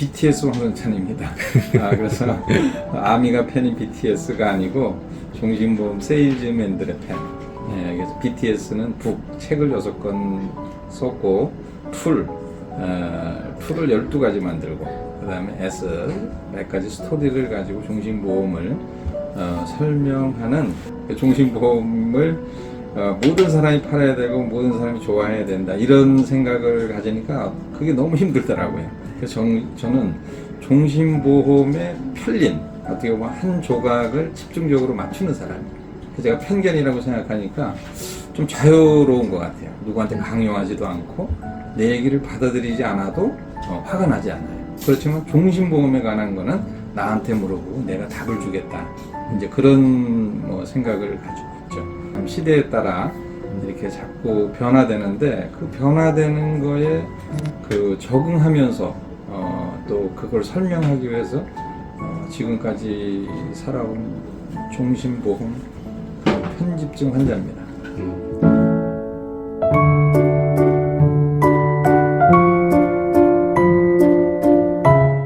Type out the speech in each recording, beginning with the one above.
BTS 황선찬입니다. 아, 그래서 아미가 팬인 BTS가 아니고 종신보험 세일즈맨들의 팬. 예, 그래서 BTS는 북 책을 여섯 권 썼고 풀 어, 풀을 12가지 만들고 그 다음에 S 몇 가지 스토리를 가지고 종신보험을 어, 설명하는 그 종신보험을 어, 모든 사람이 팔아야 되고 모든 사람이 좋아해야 된다 이런 생각을 가지니까 그게 너무 힘들더라고요. 그래서 정- 저는 종신보험의 편린 어떻게 보면 한 조각을 집중적으로 맞추는 사람. 그 제가 편견이라고 생각하니까 좀 자유로운 것 같아요. 누구한테 강요하지도 않고 내 얘기를 받아들이지 않아도 어, 화가 나지 않아요. 그렇지만 종신보험에 관한 거는 나한테 물어보고 내가 답을 주겠다. 이제 그런 뭐 생각을 가지고. 참 시대에 따라 이렇게 자꾸 변화되는데 그 변화되는 거에 그 적응하면서 어, 또 그걸 설명하기 위해서 어, 지금까지 살아온 종신보험 그 편집증 환자입니다.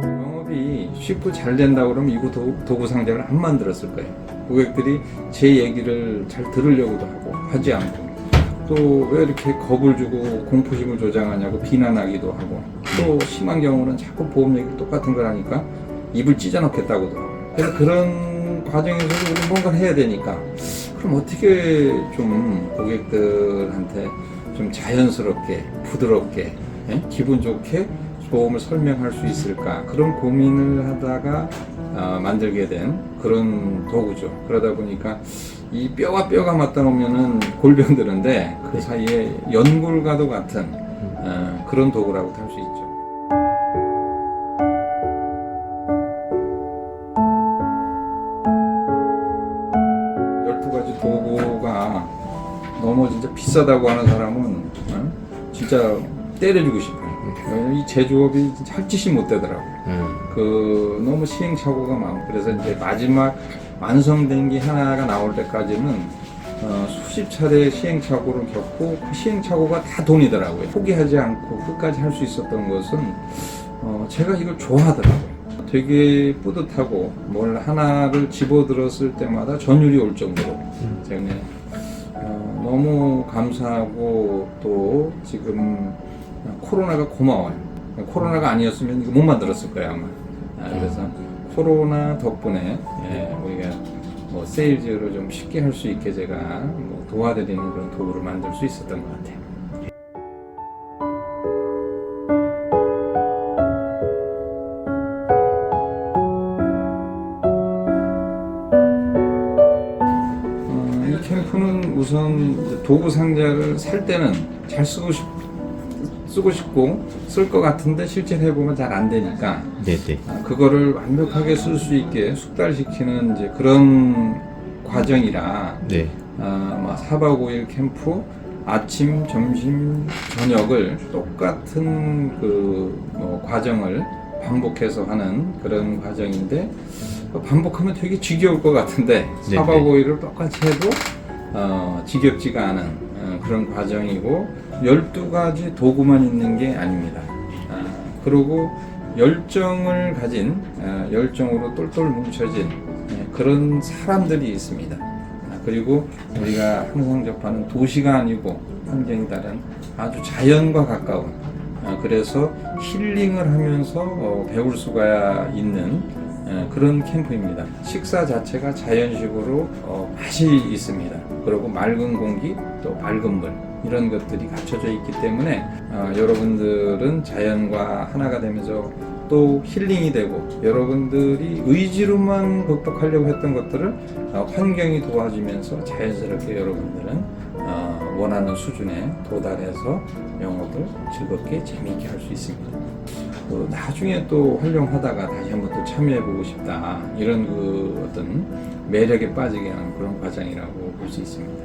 영업이 쉽고 잘 된다 그러면 이거 도, 도구 상자를 안 만들었을 거예요. 고객들이 제 얘기를 잘 들으려고도 하고 하지 않고. 또 왜 이렇게 겁을 주고 공포심을 조장하냐고 비난하기도 하고. 또 심한 경우는 자꾸 보험 얘기를 똑같은 걸 하니까 입을 찢어놓겠다고도 하고. 그래서 그런 과정에서도 우리 뭔가를 해야 되니까. 그럼 어떻게 좀 고객들한테 좀 자연스럽게 부드럽게 예? 기분 좋게 보험을 설명할 수 있을까? 그런 고민을 하다가 아, 만들게 된 그런 도구죠. 그러다 보니까 이 뼈와 뼈가 맞다 놓으면은 골병 드는데 그 사이에 연골과도 같은 어, 그런 도구라고 할 수 있죠. 열두 가지 도구가 너무 진짜 비싸다고 하는 사람은 어? 진짜 때려주고 싶어요. 왜냐면 이 제조업이 진짜 할 짓이 못 되더라고요. 그 너무 시행착오가 많고 그래서 이제 마지막 완성된 게 하나가 나올 때까지는 어, 수십 차례 시행착오를 겪고 그 시행착오가 다 돈이더라고요. 포기하지 않고 끝까지 할 수 있었던 것은 어, 제가 이걸 좋아하더라고요. 되게 뿌듯하고 뭘 하나를 집어들었을 때마다 전율이 올 정도로 제가 그냥, 어, 너무 감사하고 또 지금 코로나가 고마워요. 코로나가 아니었으면 이거 못 만들었을 거예요 아마. 아, 그래서 코로나 덕분에 예, 우리가 뭐 세일즈를 좀 쉽게 할 수 있게 제가 뭐 도와드리는 그런 도구를 만들 수 있었던 것 같아요. 어, 우선 도구 상자를 살 때는 잘 쓰고 싶 쓰고 싶고 쓸 것 같은데 실제 해보면 잘 안 되니까 네네. 아, 그거를 완벽하게 쓸 수 있게 숙달시키는 이제 그런 과정이라 네. 아, 뭐 4박 5일 캠프 아침, 점심, 저녁을 똑같은 그뭐 과정을 반복해서 하는 그런 과정인데 어, 반복하면 되게 지겨울 것 같은데 네, 4박 네. 5일을 똑같이 해도 어, 지겹지가 않은 어, 그런 과정이고 12가지 도구만 있는 게 아닙니다. 아, 그리고 열정을 가진 어, 열정으로 똘똘 뭉쳐진 예, 그런 사람들이 있습니다. 아, 그리고 우리가 항상 접하는 도시가 아니고 환경이 다른 아주 자연과 가까운 아, 그래서 힐링을 하면서 어, 배울 수가 있는 어, 그런 캠프입니다. 식사 자체가 자연식으로 어, 맛이 있습니다. 그리고 맑은 공기 또 밝은 물 이런 것들이 갖춰져 있기 때문에 어, 여러분들은 자연과 하나가 되면서 또 힐링이 되고 여러분들이 의지로만 극복하려고 했던 것들을 어, 환경이 도와주면서 자연스럽게 여러분들은 어, 원하는 수준에 도달해서 영업을 즐겁게 재미있게 할 수 있습니다. 또 나중에 또 활용하다가 다시 한번 또 참여해보고 싶다 이런 그 어떤 매력에 빠지게 하는 그런 과정이라고 볼 수 있습니다.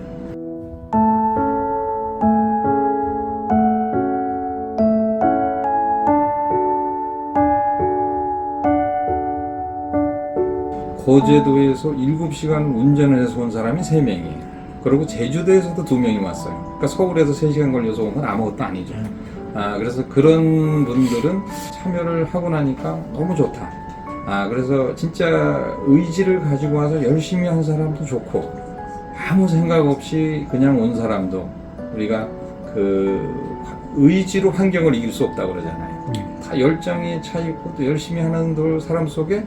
거제도에서 7시간 운전을 해서 온 사람이 3명이에요. 그리고 제주도에서도 2명이 왔어요. 그러니까 서울에서 3시간 걸려서 온 건 아무것도 아니죠. 아, 그래서 그런 분들은 참여를 하고 나니까 너무 좋다. 아, 그래서 진짜 의지를 가지고 와서 열심히 한 사람도 좋고, 아무 생각 없이 그냥 온 사람도 우리가 그 의지로 환경을 이길 수 없다고 그러잖아요. 다 열정이 차 있고 또 열심히 하는 들 사람 속에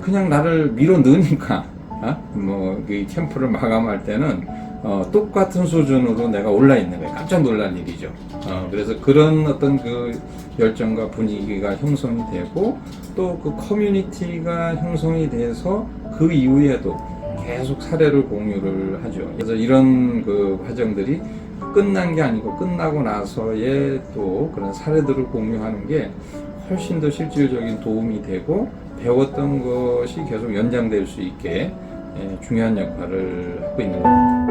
그냥 나를 밀어 넣으니까, 어? 뭐, 그 캠프를 마감할 때는 어, 똑같은 수준으로 내가 올라 있는 거예요. 깜짝 놀란 일이죠. 어, 그래서 그런 어떤 그 열정과 분위기가 형성이 되고 또 그 커뮤니티가 형성이 돼서 그 이후에도 계속 사례를 공유를 하죠. 그래서 이런 그 과정들이 끝난 게 아니고 끝나고 나서의 또 그런 사례들을 공유하는 게 훨씬 더 실질적인 도움이 되고 배웠던 것이 계속 연장될 수 있게 예, 중요한 역할을 하고 있는 겁니다.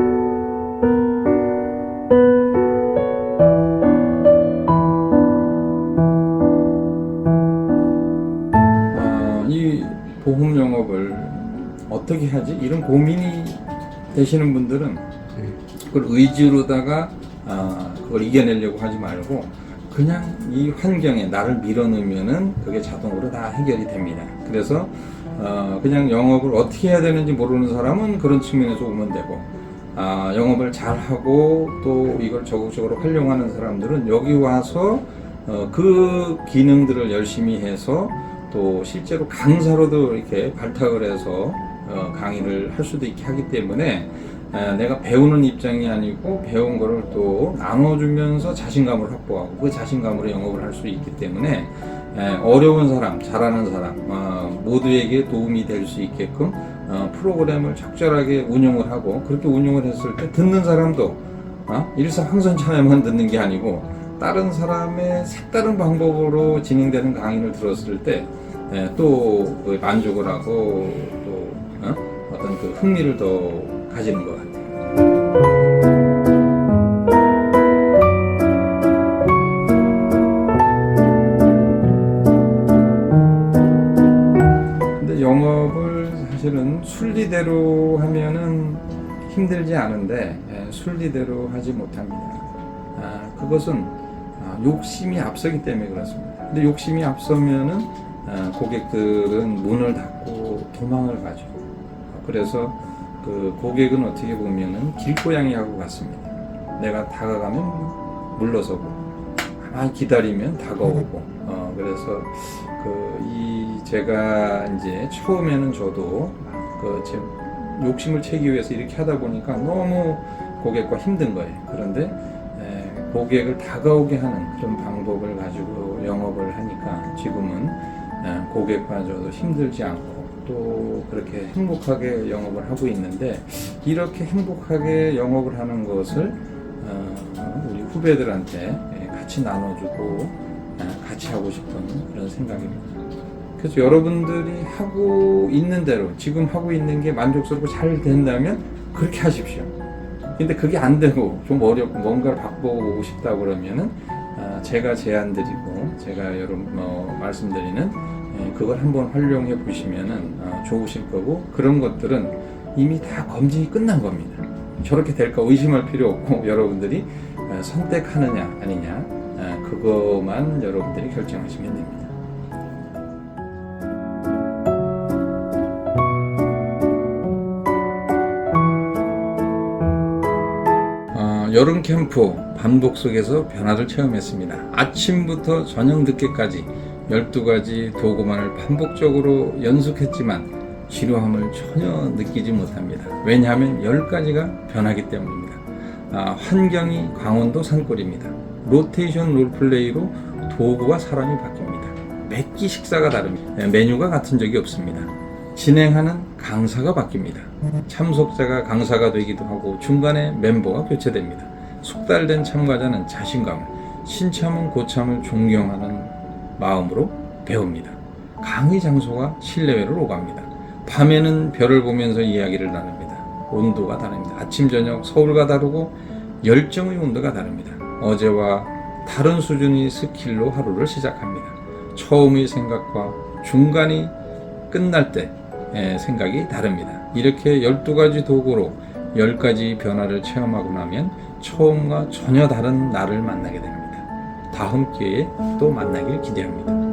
어, 이 보험 영업을 어떻게 하지? 이런 고민이 되시는 분들은 그걸 의지로다가 아, 그걸 이겨내려고 하지 말고 그냥 이 환경에 나를 밀어넣으면은 그게 자동으로 다 해결이 됩니다. 그래서 어, 그냥 영업을 어떻게 해야 되는지 모르는 사람은 그런 측면에서 오면 되고 아, 영업을 잘 하고 또 이걸 적극적으로 활용하는 사람들은 여기 와서 어, 그 기능들을 열심히 해서 또 실제로 강사로도 이렇게 발탁을 해서 어, 강의를 할 수도 있게 하기 때문에 에, 내가 배우는 입장이 아니고 배운 거를 또 나눠주면서 자신감을 확보하고 그 자신감으로 영업을 할 수 있기 때문에 에, 어려운 사람, 잘하는 사람 어, 모두에게 도움이 될 수 있게끔 어, 프로그램을 적절하게 운영을 하고 그렇게 운영을 했을 때 듣는 사람도 어? 일사황선처럼만 듣는 게 아니고 다른 사람의 색다른 방법으로 진행되는 강의를 들었을 때또 그 만족을 하고 또 어? 어떤 그 흥미를 더 가지는 것 같아요. 순리대로 하면은 힘들지 않은데 예, 순리대로 하지 못합니다. 아, 그것은 아, 욕심이 앞서기 때문에 그렇습니다. 근데 욕심이 앞서면은 아, 고객들은 문을 닫고 도망을 가죠. 그래서 그 고객은 어떻게 보면은 길고양이하고 같습니다. 내가 다가가면 물러서고 가만히 기다리면 다가오고 어, 그래서 그 이 제가 이제 처음에는 저도 그 제 욕심을 채기 위해서 이렇게 하다 보니까 너무 고객과 힘든 거예요. 그런데 에, 고객을 다가오게 하는 그런 방법을 가지고 영업을 하니까 지금은 에, 고객과 저도 힘들지 않고 또 그렇게 행복하게 영업을 하고 있는데 이렇게 행복하게 영업을 하는 것을 어, 우리 후배들한테 예, 같이 나눠주고 예, 같이 하고 싶은 그런 생각입니다. 그래서 여러분들이 하고 있는 대로 지금 하고 있는 게 만족스럽고 잘 된다면 그렇게 하십시오. 근데 그게 안 되고 좀 어렵고 뭔가를 바꿔보고 싶다 그러면은 아, 제가 제안 드리고 제가 여러분 뭐 말씀드리는 예, 그걸 한번 활용해 보시면은 아, 좋으실 거고 그런 것들은 이미 다 검증이 끝난 겁니다. 저렇게 될까 의심할 필요 없고 여러분들이 아, 선택하느냐 아니냐 아, 그것만 여러분들이 결정하시면 됩니다. 여름 캠프 반복 속에서 변화를 체험했습니다. 아침부터 저녁 늦게까지 12가지 도구만을 반복적으로 연속했지만 지루함을 전혀 느끼지 못합니다. 왜냐하면 10가지가 변하기 때문입니다. 아, 환경이 강원도 산골입니다. 로테이션 롤플레이로 도구와 사람이 바뀝니다. 매끼 식사가 다릅니다. 네, 메뉴가 같은 적이 없습니다. 진행하는 강사가 바뀝니다. 참석자가 강사가 되기도 하고 중간에 멤버가 교체됩니다. 숙달된 참가자는 자신감을, 신참은 고참을 존경하는 마음으로 배웁니다. 강의 장소가 실내외로 오갑니다. 밤에는 별을 보면서 이야기를 나눕니다. 온도가 다릅니다. 아침, 저녁 서울과 다르고 열정의 온도가 다릅니다. 어제와 다른 수준의 스킬로 하루를 시작합니다. 처음의 생각과 중간이 끝날 때 예, 생각이 다릅니다. 이렇게 12가지 도구로 10가지 변화를 체험하고 나면 처음과 전혀 다른 나를 만나게 됩니다. 다음 기회에 또 만나길 기대합니다.